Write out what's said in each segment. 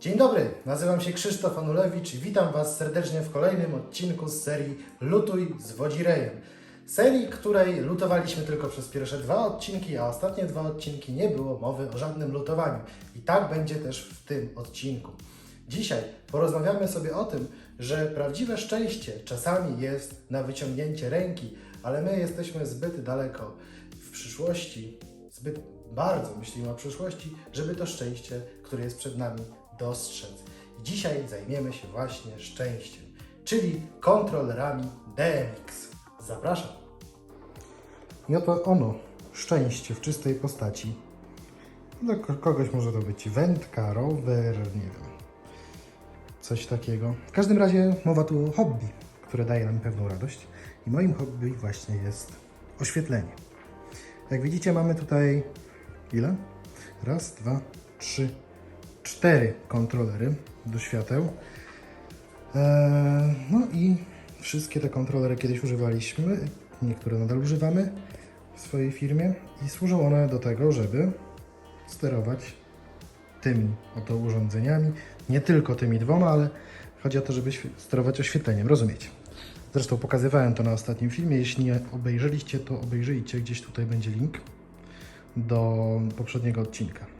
Dzień dobry, nazywam się Krzysztof Anulewicz i witam Was serdecznie w kolejnym odcinku z serii Lutuj z Wodzirejem. Serii, której lutowaliśmy tylko przez pierwsze dwa odcinki, a ostatnie dwa odcinki nie było mowy o żadnym lutowaniu. I tak będzie też w tym odcinku. Dzisiaj porozmawiamy sobie o tym, że prawdziwe szczęście czasami jest na wyciągnięcie ręki, ale my jesteśmy zbyt daleko w przyszłości, zbyt bardzo myślimy o przyszłości, żeby to szczęście, które jest przed nami, dostrzec. Dzisiaj zajmiemy się właśnie szczęściem, czyli kontrolerami DMX. Zapraszam. I oto ono, szczęście w czystej postaci. Dla ko- kogoś może to być wędka, rower, nie wiem, coś takiego. W każdym razie mowa tu o hobby, które daje nam pewną radość. I moim hobby właśnie jest oświetlenie. Jak widzicie, mamy tutaj ile? Raz, dwa, trzy, cztery kontrolery do świateł. Eee, no i wszystkie te kontrolery kiedyś używaliśmy, niektóre nadal używamy w swojej firmie i służą one do tego, żeby sterować tymi oto urządzeniami. Nie tylko tymi dwoma, ale chodzi o to, żeby sterować oświetleniem, rozumiecie? Zresztą pokazywałem to na ostatnim filmie. Jeśli nie obejrzeliście, to obejrzyjcie. Gdzieś tutaj będzie link do poprzedniego odcinka.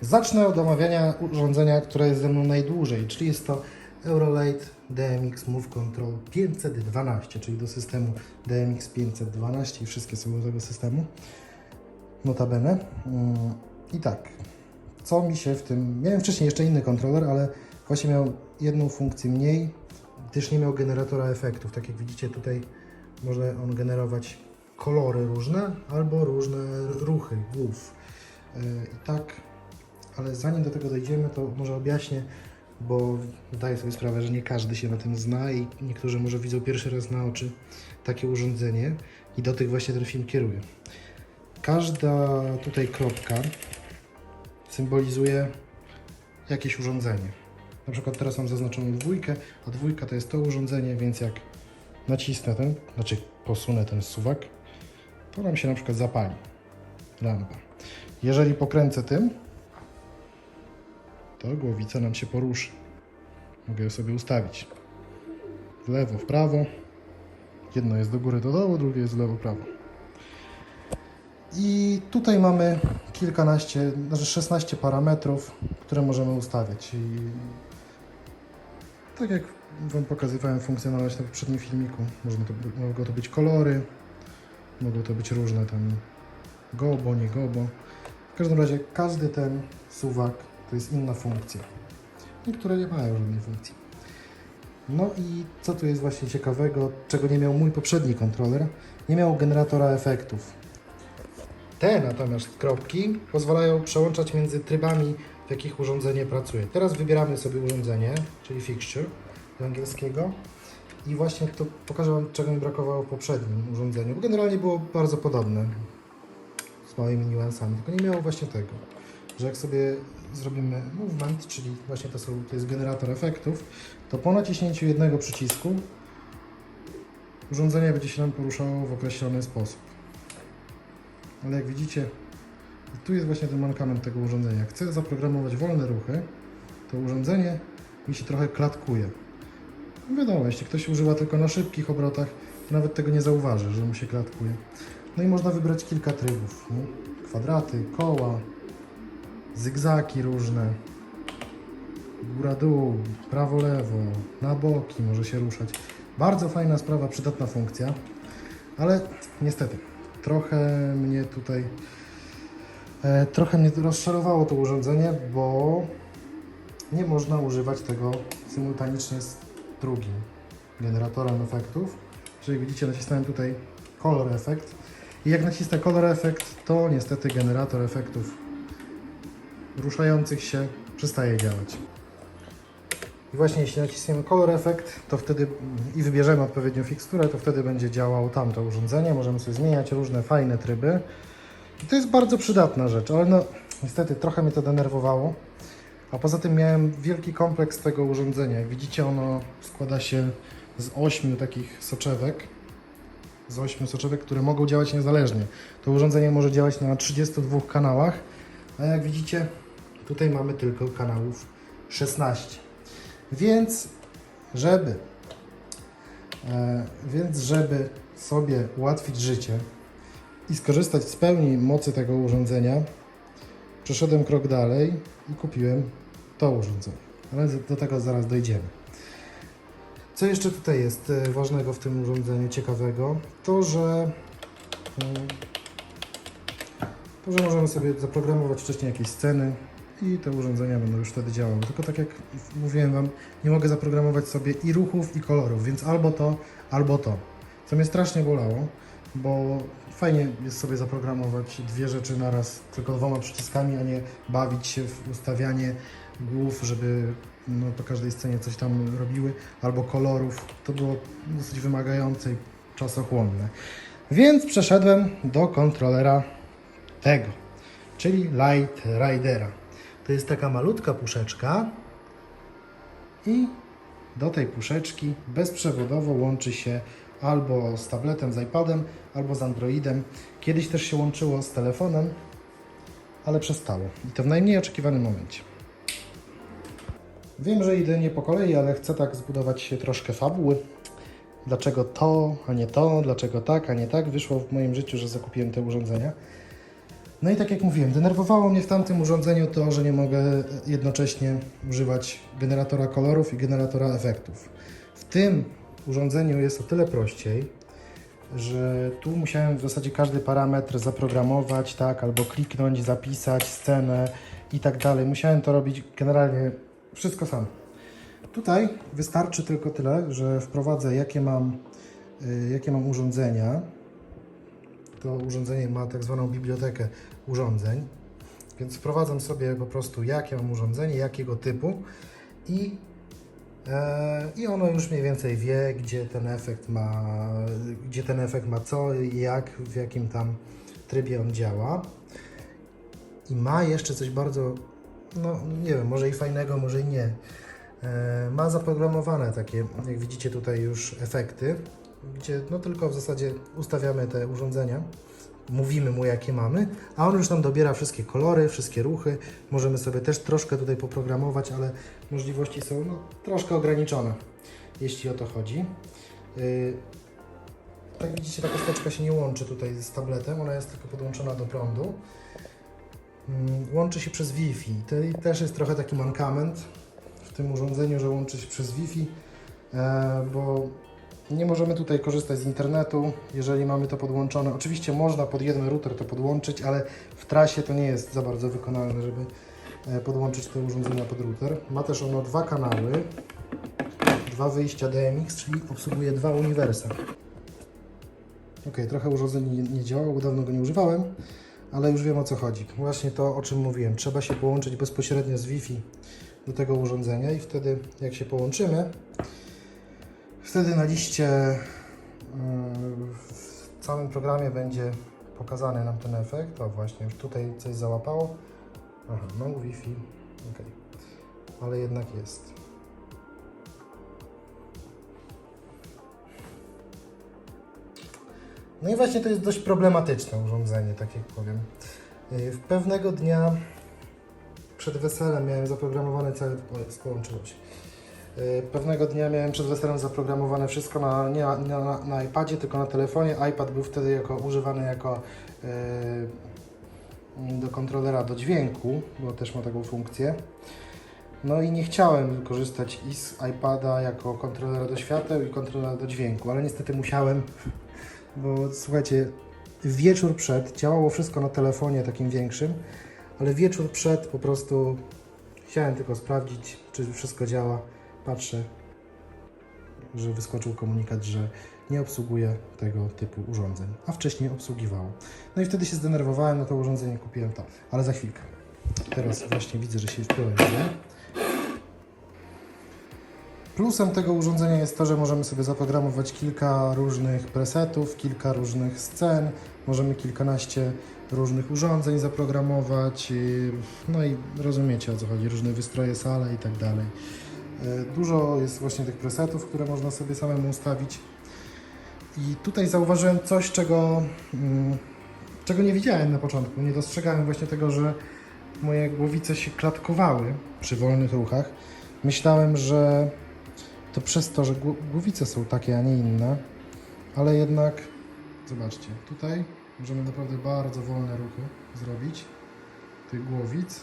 Zacznę od omawiania urządzenia, które jest ze mną najdłużej, czyli jest to Eurolite DMX Move Control 512, czyli do systemu DMX 512 i wszystkie są do tego systemu. Notabene. Mm, I tak, co mi się w tym... Miałem wcześniej jeszcze inny kontroler, ale właśnie miał jedną funkcję mniej, gdyż nie miał generatora efektów. Tak jak widzicie tutaj może on generować kolory różne albo różne ruchy głów. Yy, I tak, ale zanim do tego dojdziemy, to może objaśnię, bo zdaję sobie sprawę, że nie każdy się na tym zna i niektórzy może widzą pierwszy raz na oczy takie urządzenie i do tych właśnie ten film kieruje. Każda tutaj kropka symbolizuje jakieś urządzenie. Na przykład teraz mam zaznaczoną dwójkę, a dwójka to jest to urządzenie, więc jak nacisnę ten, znaczy posunę ten suwak, to nam się na przykład zapali lampa. Jeżeli pokręcę tym, to głowica nam się poruszy. Mogę ją sobie ustawić w lewo, w prawo. Jedno jest do góry, do dołu, drugie jest w lewo, prawo. I tutaj mamy kilkanaście, znaczy 16 parametrów, które możemy ustawiać. I tak jak Wam pokazywałem funkcjonalność na poprzednim filmiku, można to, mogą to być kolory, mogą to być różne tam gobo, nie gobo. W każdym razie każdy ten suwak to jest inna funkcja. Niektóre nie mają żadnej funkcji. No i co tu jest właśnie ciekawego, czego nie miał mój poprzedni kontroler? Nie miał generatora efektów. Te natomiast kropki pozwalają przełączać między trybami, w jakich urządzenie pracuje. Teraz wybieramy sobie urządzenie, czyli fixture do angielskiego. I właśnie to pokażę Wam, czego mi brakowało w poprzednim urządzeniu, bo generalnie było bardzo podobne z małymi niuansami, tylko nie miało właśnie tego, że jak sobie zrobimy movement, czyli właśnie to, są, to jest generator efektów, to po naciśnięciu jednego przycisku urządzenie będzie się nam poruszało w określony sposób. Ale jak widzicie, tu jest właśnie ten mankament tego urządzenia. Jak chcę zaprogramować wolne ruchy, to urządzenie mi się trochę klatkuje. No Wiadomo, jeśli ktoś używa tylko na szybkich obrotach, to nawet tego nie zauważy, że mu się klatkuje. No i można wybrać kilka trybów. Nie? Kwadraty, koła, zygzaki różne, góra-dół, prawo-lewo, na boki może się ruszać. Bardzo fajna sprawa, przydatna funkcja, ale niestety trochę mnie tutaj e, trochę mnie rozczarowało to urządzenie, bo nie można używać tego symultanicznie z drugim generatorem efektów. Czyli widzicie, nacisnąłem tutaj Color Effect i jak nacisnę Color Effect, to niestety generator efektów ruszających się przestaje działać. I właśnie jeśli naciśniemy Color Effect, to wtedy i wybierzemy odpowiednią fiksturę, to wtedy będzie działało tamto urządzenie. Możemy sobie zmieniać różne fajne tryby. I to jest bardzo przydatna rzecz, ale no niestety trochę mnie to denerwowało. A poza tym miałem wielki kompleks tego urządzenia. Jak widzicie, ono składa się z ośmiu takich soczewek. Z ośmiu soczewek, które mogą działać niezależnie. To urządzenie może działać na 32 kanałach, a jak widzicie, tutaj mamy tylko kanałów 16. Więc, żeby E, Więc, żeby sobie ułatwić życie i skorzystać z pełni mocy tego urządzenia, przeszedłem krok dalej i kupiłem to urządzenie. Ale do tego zaraz dojdziemy. Co jeszcze tutaj jest e, ważnego w tym urządzeniu, ciekawego? To, że, mm, to, że możemy sobie zaprogramować wcześniej jakieś sceny i te urządzenia będą już wtedy działały. Tylko tak jak mówiłem Wam, nie mogę zaprogramować sobie i ruchów, i kolorów, więc albo to, albo to. Co mnie strasznie bolało, bo fajnie jest sobie zaprogramować dwie rzeczy naraz tylko dwoma przyciskami, a nie bawić się w ustawianie głów, żeby no, po każdej scenie coś tam robiły, albo kolorów. To było dosyć wymagające i czasochłonne. Więc przeszedłem do kontrolera tego, czyli Light Ridera. To jest taka malutka puszeczka i do tej puszeczki bezprzewodowo łączy się albo z tabletem, z iPadem, albo z Androidem. Kiedyś też się łączyło z telefonem, ale przestało. I to w najmniej oczekiwanym momencie. Wiem, że idę nie po kolei, ale chcę tak zbudować się troszkę fabuły. Dlaczego to, a nie to, dlaczego tak, a nie tak. Wyszło w moim życiu, że zakupiłem te urządzenia. No i tak jak mówiłem, denerwowało mnie w tamtym urządzeniu to, że nie mogę jednocześnie używać generatora kolorów i generatora efektów. W tym urządzeniu jest o tyle prościej, że tu musiałem w zasadzie każdy parametr zaprogramować, tak, albo kliknąć, zapisać scenę i tak dalej. Musiałem to robić generalnie wszystko sam. Tutaj wystarczy tylko tyle, że wprowadzę jakie mam, y, jakie mam urządzenia. To urządzenie ma tak zwaną bibliotekę urządzeń, więc wprowadzam sobie po prostu jakie mam urządzenie, jakiego typu i, e, i ono już mniej więcej wie, gdzie ten efekt ma, gdzie ten efekt ma co jak, w jakim tam trybie on działa. I ma jeszcze coś bardzo, no nie wiem, może i fajnego, może i nie. E, ma zaprogramowane takie, jak widzicie tutaj już efekty, gdzie no tylko w zasadzie ustawiamy te urządzenia, mówimy mu jakie mamy, a on już nam dobiera wszystkie kolory, wszystkie ruchy. Możemy sobie też troszkę tutaj poprogramować, ale możliwości są no, troszkę ograniczone, jeśli o to chodzi. Yy, tak widzicie, ta kosteczka się nie łączy tutaj z tabletem, ona jest tylko podłączona do prądu. Mm, Łączy się przez Wi-Fi. To też jest trochę taki mankament w tym urządzeniu, że łączy się przez Wi-Fi, e, bo nie możemy tutaj korzystać z internetu, jeżeli mamy to podłączone. Oczywiście można pod jeden router to podłączyć, ale w trasie to nie jest za bardzo wykonalne, żeby e, podłączyć te urządzenia pod router. Ma też ono dwa kanały, dwa wyjścia DMX, czyli obsługuje dwa uniwersa. Ok, trochę urządzenie nie, działało, dawno go nie używałem, ale już wiem o co chodzi. Właśnie to, o czym mówiłem. Trzeba się połączyć bezpośrednio z Wi-Fi do tego urządzenia i wtedy, jak się połączymy, wtedy na liście yy, w całym programie będzie pokazany nam ten efekt. O właśnie, już tutaj coś załapało. Aha, no Wi-Fi, ok. Ale jednak jest. No i właśnie to jest dość problematyczne urządzenie, tak jak powiem. Yy, W pewnego dnia przed weselem miałem zaprogramowane całe... O, połączyło się. Yy, Pewnego dnia miałem przed weselem zaprogramowane wszystko na, nie na, na, na iPadzie, tylko na telefonie. iPad był wtedy jako, używany jako yy, do kontrolera do dźwięku, bo też ma taką funkcję. No i nie chciałem korzystać i z iPada jako kontrolera do świateł i kontrolera do dźwięku, ale niestety musiałem, bo słuchajcie, wieczór przed działało wszystko na telefonie takim większym, ale wieczór przed po prostu chciałem tylko sprawdzić, czy wszystko działa. Patrzę, że wyskoczył komunikat, że nie obsługuje tego typu urządzeń, a wcześniej obsługiwało. No i wtedy się zdenerwowałem na to urządzenie, kupiłem to, ale za chwilkę. Teraz właśnie widzę, że się wpiąłem. Plusem tego urządzenia jest to, że możemy sobie zaprogramować kilka różnych presetów, kilka różnych scen, możemy kilkanaście różnych urządzeń zaprogramować, no i rozumiecie o co chodzi, różne wystroje, sale i tak dalej. E, Dużo jest właśnie tych presetów, które można sobie samemu ustawić. I tutaj zauważyłem coś, czego, mm, czego nie widziałem na początku. Nie dostrzegałem właśnie tego, że moje głowice się klatkowały przy wolnych ruchach. Myślałem, że to przez to, że gło- głowice są takie, a nie inne, ale jednak zobaczcie, tutaj możemy naprawdę bardzo wolne ruchy zrobić tych głowic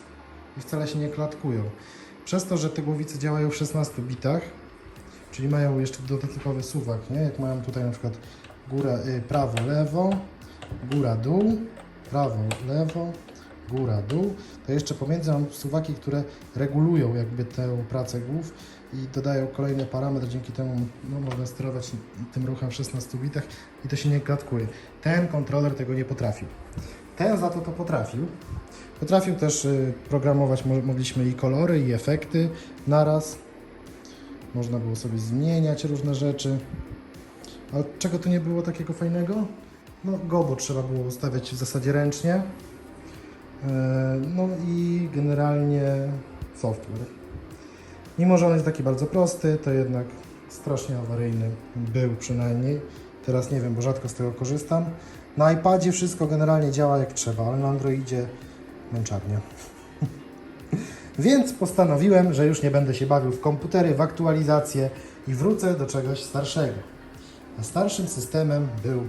i wcale się nie klatkują. Przez to, że te głowice działają w 16 bitach, czyli mają jeszcze dodatkowy suwak, nie? Jak mają tutaj na przykład góra, y, prawo, lewo, góra, dół, prawo, lewo, góra, dół, to jeszcze pomiędzy mam suwaki, które regulują jakby tę pracę głów i dodają kolejny parametr, dzięki temu no, można sterować tym ruchem w 16 bitach i to się nie klatkuje. Ten kontroler tego nie potrafił. Ten za to to potrafił. Potrafił też y, programować, mo- mogliśmy i kolory, i efekty naraz. Można było sobie zmieniać różne rzeczy. Ale czego tu nie było takiego fajnego? No, gobo trzeba było ustawiać w zasadzie ręcznie. E, No i generalnie software. Mimo, że on jest taki bardzo prosty, to jednak strasznie awaryjny był przynajmniej. Teraz nie wiem, bo rzadko z tego korzystam. Na iPadzie wszystko generalnie działa jak trzeba, ale na Androidzie męczarnia. Więc postanowiłem, że już nie będę się bawił w komputery, w aktualizacje i wrócę do czegoś starszego. A starszym systemem był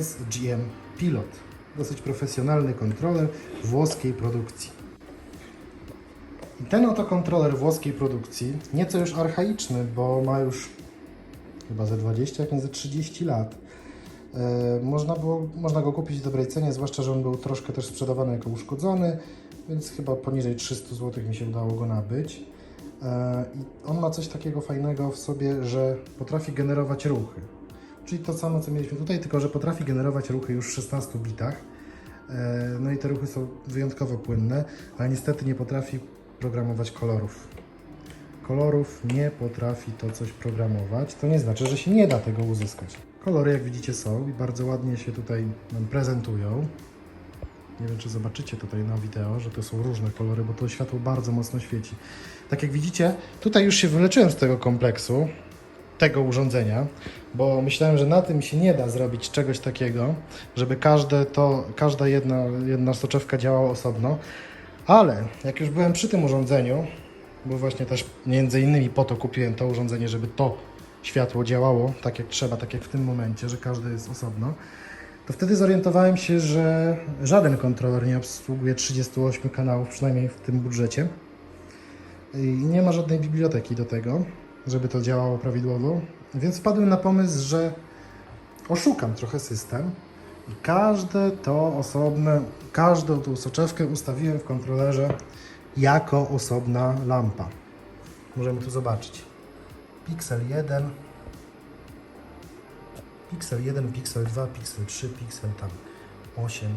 SGM Pilot. Dosyć profesjonalny kontroler włoskiej produkcji. I ten oto kontroler włoskiej produkcji, nieco już archaiczny, bo ma już chyba ze 20, jak nie ze 30 lat. E, można, było, można go kupić w dobrej cenie, zwłaszcza, że on był troszkę też sprzedawany jako uszkodzony, więc chyba poniżej 300 zł mi się udało go nabyć. E, I on ma coś takiego fajnego w sobie, że potrafi generować ruchy. Czyli to samo, co mieliśmy tutaj, tylko że potrafi generować ruchy już w 16 bitach. E, No i te ruchy są wyjątkowo płynne, ale niestety nie potrafi programować kolorów. Kolorów nie potrafi to coś programować. To nie znaczy, że się nie da tego uzyskać. Kolory, jak widzicie, są i bardzo ładnie się tutaj nam prezentują. Nie wiem, czy zobaczycie tutaj na wideo, że to są różne kolory, bo to światło bardzo mocno świeci. Tak jak widzicie, tutaj już się wyleczyłem z tego kompleksu, tego urządzenia, bo myślałem, że na tym się nie da zrobić czegoś takiego, żeby każde to, każda jedna, jedna soczewka działała osobno, ale jak już byłem przy tym urządzeniu, bo właśnie też między innymi po to kupiłem to urządzenie, żeby to światło działało tak jak trzeba, tak jak w tym momencie, że każde jest osobno, to wtedy zorientowałem się, że żaden kontroler nie obsługuje 38 kanałów, przynajmniej w tym budżecie. I nie ma żadnej biblioteki do tego, żeby to działało prawidłowo. Więc wpadłem na pomysł, że oszukam trochę system i każde to osobne, każdą tą soczewkę ustawiłem w kontrolerze jako osobna lampa. Możemy tu zobaczyć. Pixel 1, Pixel 1, Pixel 2, Pixel 3, Pixel tam 8.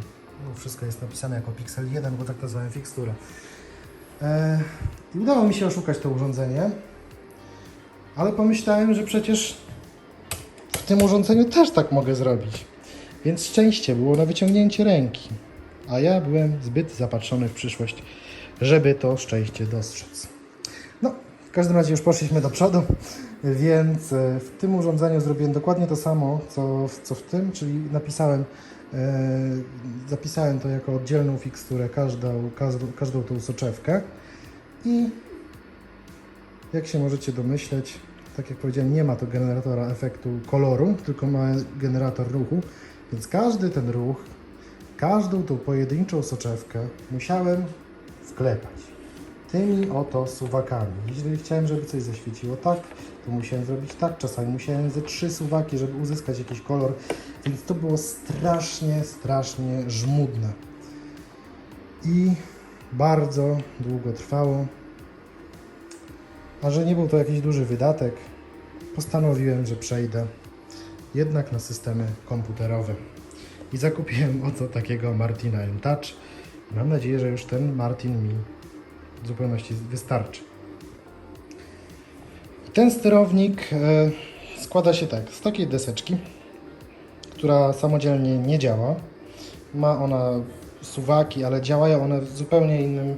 No wszystko jest napisane jako Pixel 1, bo tak nazwałem fiksturę. E, udało mi się oszukać to urządzenie, ale pomyślałem, że przecież w tym urządzeniu też tak mogę zrobić. Więc szczęście było na wyciągnięcie ręki, a ja byłem zbyt zapatrzony w przyszłość, żeby to szczęście dostrzec. No, w każdym razie już poszliśmy do przodu, więc e, w tym urządzeniu zrobiłem dokładnie to samo, co, co w tym, czyli napisałem, e, zapisałem to jako oddzielną fiksturę, każdą, każdą, każdą tą soczewkę. I jak się możecie domyśleć, tak jak powiedziałem, nie ma to generatora efektu koloru, tylko ma generator ruchu, więc każdy ten ruch, każdą tą pojedynczą soczewkę musiałem wklepać tymi oto suwakami. Jeżeli chciałem, żeby coś zaświeciło tak, to musiałem zrobić tak. Czasami musiałem ze trzy suwaki, żeby uzyskać jakiś kolor, więc to było strasznie, strasznie żmudne. I bardzo długo trwało. A że nie był to jakiś duży wydatek, postanowiłem, że przejdę jednak na systemy komputerowe. I zakupiłem oto takiego Martina M Touch. Mam nadzieję, że już ten Martin mi w zupełności wystarczy. Ten sterownik e, składa się tak z takiej deseczki, która samodzielnie nie działa. Ma ona suwaki, ale działają one w zupełnie innym,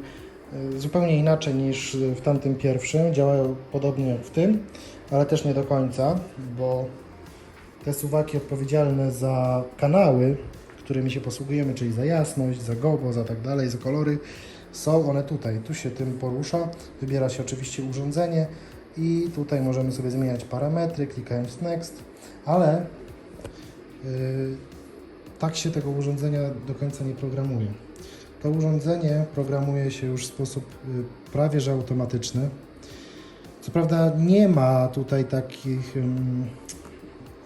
e, zupełnie inaczej niż w tamtym pierwszym. Działają podobnie jak w tym, ale też nie do końca, bo te suwaki odpowiedzialne za kanały, którymi się posługujemy, czyli za jasność, za gobo, za tak dalej, za kolory, Są one tutaj. Tu się tym porusza, wybiera się oczywiście urządzenie i tutaj możemy sobie zmieniać parametry, klikając Next, ale yy, tak się tego urządzenia do końca nie programuje. To urządzenie programuje się już w sposób y, prawie że automatyczny. Co prawda nie ma tutaj takich ym,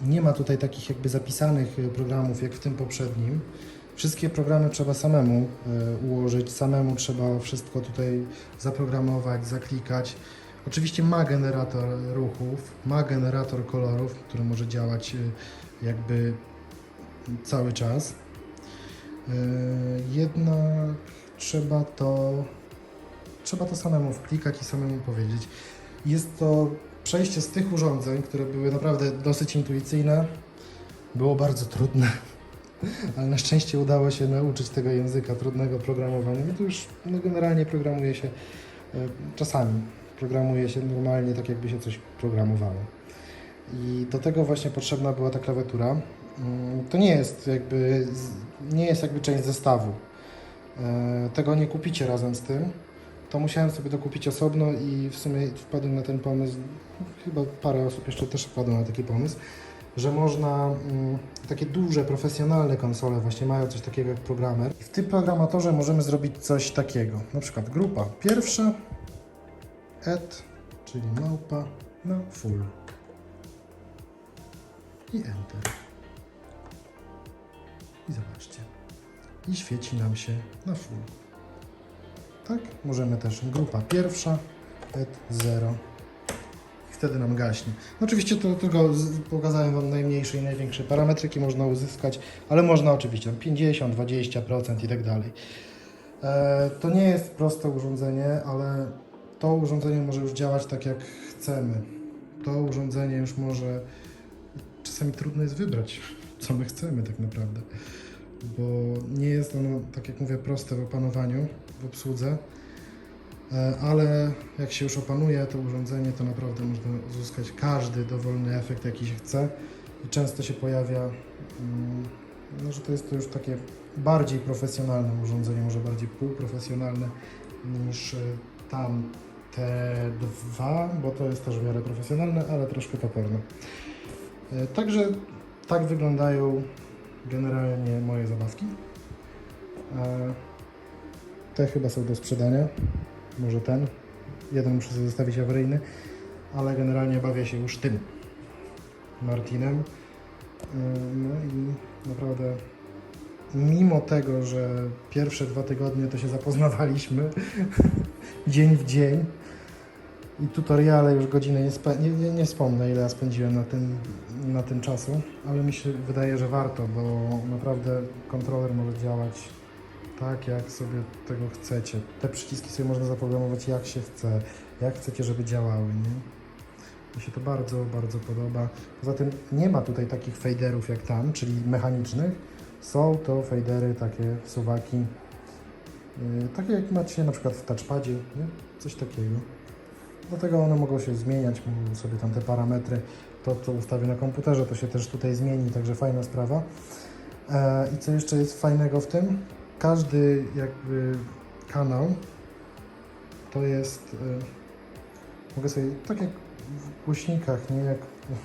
nie ma tutaj takich jakby zapisanych y, programów jak w tym poprzednim. Wszystkie programy trzeba samemu y, ułożyć, samemu trzeba wszystko tutaj zaprogramować, zaklikać. Oczywiście ma generator ruchów, ma generator kolorów, który może działać y, jakby cały czas. Yy, Jednak trzeba to, trzeba to samemu wklikać i samemu powiedzieć. Jest to przejście z tych urządzeń, które były naprawdę dosyć intuicyjne, było bardzo trudne, ale na szczęście udało się nauczyć tego języka trudnego programowania. I to już no, generalnie programuje się yy, czasami, programuje się normalnie tak, jakby się coś programowało. I do tego właśnie potrzebna była ta klawiatura. Mm, To nie jest jakby, nie jest jakby część zestawu. E, Tego nie kupicie razem z tym. To musiałem sobie dokupić osobno i w sumie wpadłem na ten pomysł, chyba parę osób jeszcze też wpadło na taki pomysł, że można mm, takie duże, profesjonalne konsole właśnie mają coś takiego jak programer. W tym programatorze możemy zrobić coś takiego. Na przykład grupa pierwsza, add, czyli małpa na full i Enter. I zobaczcie. I świeci nam się na full. Tak? Możemy też grupa pierwsza, et 0. Wtedy nam gaśnie. No oczywiście to tylko pokazałem Wam najmniejsze i największe parametry, jakie można uzyskać, ale można oczywiście tam 50, 20% i tak dalej. E, To nie jest proste urządzenie, ale to urządzenie może już działać tak jak chcemy. To urządzenie już może czasami trudno jest wybrać, co my chcemy tak naprawdę, bo nie jest ono, tak jak mówię, proste w opanowaniu, w obsłudze, ale jak się już opanuje to urządzenie, to naprawdę można uzyskać każdy dowolny efekt, jaki się chce i często się pojawia, mm, no, że to jest to już takie bardziej profesjonalne urządzenie, może bardziej półprofesjonalne niż e, tam te dwa, bo to jest też w miarę profesjonalne, ale troszkę toporne. E, Także tak wyglądają generalnie moje zabawki. E, Te chyba są do sprzedania. Może ten. Jeden muszę sobie zostawić awaryjny, ale generalnie bawię się już tym Martinem. E, No i naprawdę mimo tego, że pierwsze dwa tygodnie to się zapoznawaliśmy dzień w dzień, i tutoriale już godziny nie, spe, nie, nie, nie wspomnę, ile ja spędziłem na tym, na tym czasu, ale mi się wydaje, że warto, bo naprawdę kontroler może działać tak, jak sobie tego chcecie. Te przyciski sobie można zaprogramować jak się chce, jak chcecie, żeby działały, nie? Mi się to bardzo, bardzo podoba. Poza tym nie ma tutaj takich faderów jak tam, czyli mechanicznych. Są to fadery, takie suwaki, yy, takie jak macie na przykład w touchpadzie, nie? Coś takiego. Dlatego one mogą się zmieniać, mogą sobie tam te parametry, to co ustawię na komputerze, to się też tutaj zmieni, także fajna sprawa. E, I co jeszcze jest fajnego w tym? Każdy jakby kanał to jest, e, mogę sobie, tak jak w głośnikach, nie? Jak,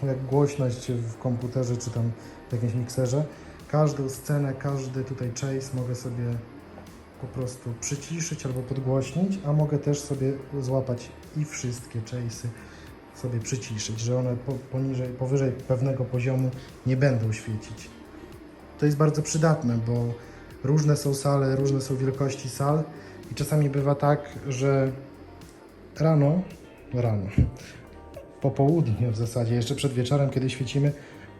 jak głośność w komputerze czy tam w jakimś mikserze, każdą scenę, każdy tutaj chase mogę sobie po prostu przyciszyć albo podgłośnić, a mogę też sobie złapać i wszystkie chase'y sobie przyciszyć, że one po, poniżej, powyżej pewnego poziomu nie będą świecić. To jest bardzo przydatne, bo różne są sale, różne są wielkości sal i czasami bywa tak, że rano, rano, po południu w zasadzie, jeszcze przed wieczorem, kiedy świecimy,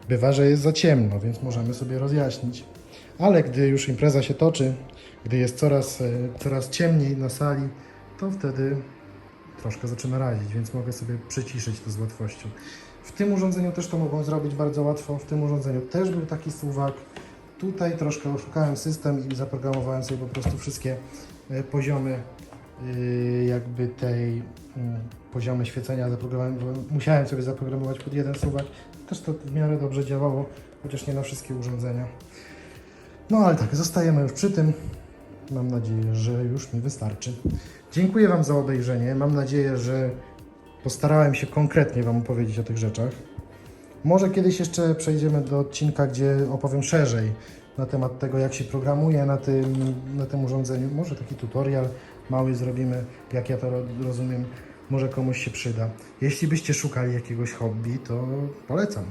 bywa, że jest za ciemno, więc możemy sobie rozjaśnić. Ale gdy już impreza się toczy, gdy jest coraz, e, coraz ciemniej na sali, to wtedy troszkę zaczyna razić, więc mogę sobie przyciszyć to z łatwością. W tym urządzeniu też to mogą zrobić bardzo łatwo. W tym urządzeniu też był taki suwak. Tutaj troszkę oszukałem system i zaprogramowałem sobie po prostu wszystkie e, poziomy e, jakby tej poziomy świecenia zaprogramowałem, musiałem sobie zaprogramować pod jeden suwak. Też to w miarę dobrze działało, chociaż nie na wszystkie urządzenia. No ale tak, zostajemy już przy tym. Mam nadzieję, że już mi wystarczy. Dziękuję Wam za obejrzenie. Mam nadzieję, że postarałem się konkretnie Wam opowiedzieć o tych rzeczach. Może kiedyś jeszcze przejdziemy do odcinka, gdzie opowiem szerzej na temat tego, jak się programuje na tym, na tym urządzeniu. Może taki tutorial mały zrobimy, jak ja to ro- rozumiem. Może komuś się przyda. Jeśli byście szukali jakiegoś hobby, to polecam.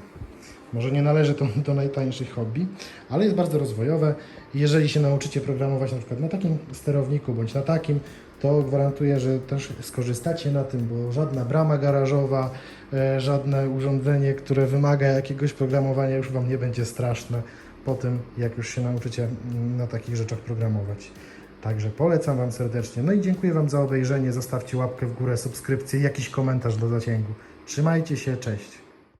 Może nie należy to do najtańszych hobby, ale jest bardzo rozwojowe. Jeżeli się nauczycie programować na przykład na takim sterowniku bądź na takim, to gwarantuję, że też skorzystacie na tym, bo żadna brama garażowa, e, żadne urządzenie, które wymaga jakiegoś programowania już Wam nie będzie straszne po tym, jak już się nauczycie mm, na takich rzeczach programować. Także polecam Wam serdecznie. No i dziękuję Wam za obejrzenie. Zostawcie łapkę w górę, subskrypcję jakiś komentarz do zasięgu. Trzymajcie się, cześć.